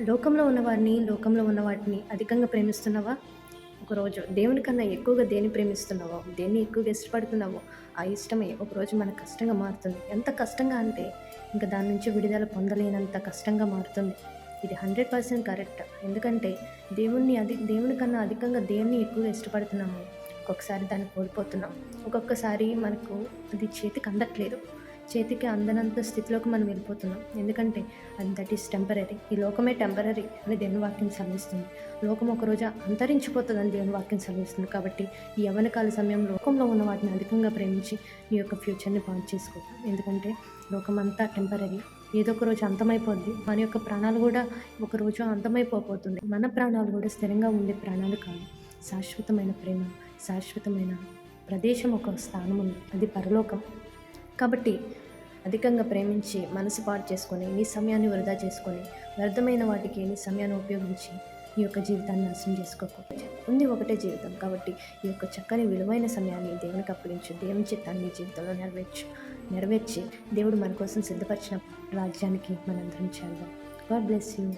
లోకంలో ఉన్నవారిని లోకంలో ఉన్న వాటిని అధికంగా ప్రేమిస్తున్నావా? ఒకరోజు దేవుని కన్నా ఎక్కువగా దేన్ని ప్రేమిస్తున్నావో దేన్ని ఎక్కువగా ఇష్టపడుతున్నావో ఆ ఇష్టమే ఒకరోజు మనకు కష్టంగా మారుతుంది. ఎంత కష్టంగా అంటే ఇంకా దాని నుంచి విడుదల పొందలేనంత కష్టంగా మారుతుంది. ఇది హండ్రెడ్ పర్సెంట్ కరెక్ట్. ఎందుకంటే దేవుణ్ణి అధి దేవుని కన్నా అధికంగా దేన్ని ఎక్కువగా ఇష్టపడుతున్నాము ఒక్కొక్కసారి దాన్ని కోల్పోతున్నాం. ఒక్కొక్కసారి మనకు అది చేతికి అందట్లేదు. చేతికి అందనంత స్థితిలోకి మనం వెళ్ళిపోతున్నాం. ఎందుకంటే అది దట్ ఈస్ టెంపరీ ఈ లోకమే టెంపరీ అని దేవుని వాక్యం సెలవిస్తుంది. లోకం ఒకరోజు అంతరించిపోతుందని దేవుని వాక్యం సెలవిస్తుంది. కాబట్టి ఈ యవనకాల సమయం లోకంలో ఉన్న వాటిని అధికంగా ప్రేమించి నీ యొక్క ఫ్యూచర్ని పాడు చేసుకో ఎందుకంటే లోకం అంతా టెంపరీ ఏదో ఒక రోజు అంతమైపోద్ది. మన యొక్క ప్రాణాలు కూడా ఒక రోజు అంతమైపోతుంది మన ప్రాణాలు కూడా స్థిరంగా ఉండే ప్రాణాలు కాదు. శాశ్వతమైన ప్రేమ శాశ్వతమైన ప్రదేశం ఒక స్థానం ఉంది అది పరలోకం. కాబట్టి అధికంగా ప్రేమించి మనసు పాటు చేసుకొని నీ సమయాన్ని వృధా చేసుకొని వ్యర్థమైన వాటికి నీ సమయాన్ని ఉపయోగించి నీ యొక్క జీవితాన్ని నాశనం చేసుకోకపోతే ఉంది ఒకటే జీవితం కాబట్టి ఈ యొక్క చక్కని విలువైన సమయాన్ని దేవునికి అప్పగించు. దేవుని చిత్తాన్ని జీవితంలో నెరవేర్చు. నెరవేర్చి దేవుడు మన కోసం సిద్ధపరిచిన రాజ్యానికి మనందరం చేద్దాం గాడ్ బ్లెస్ యూ.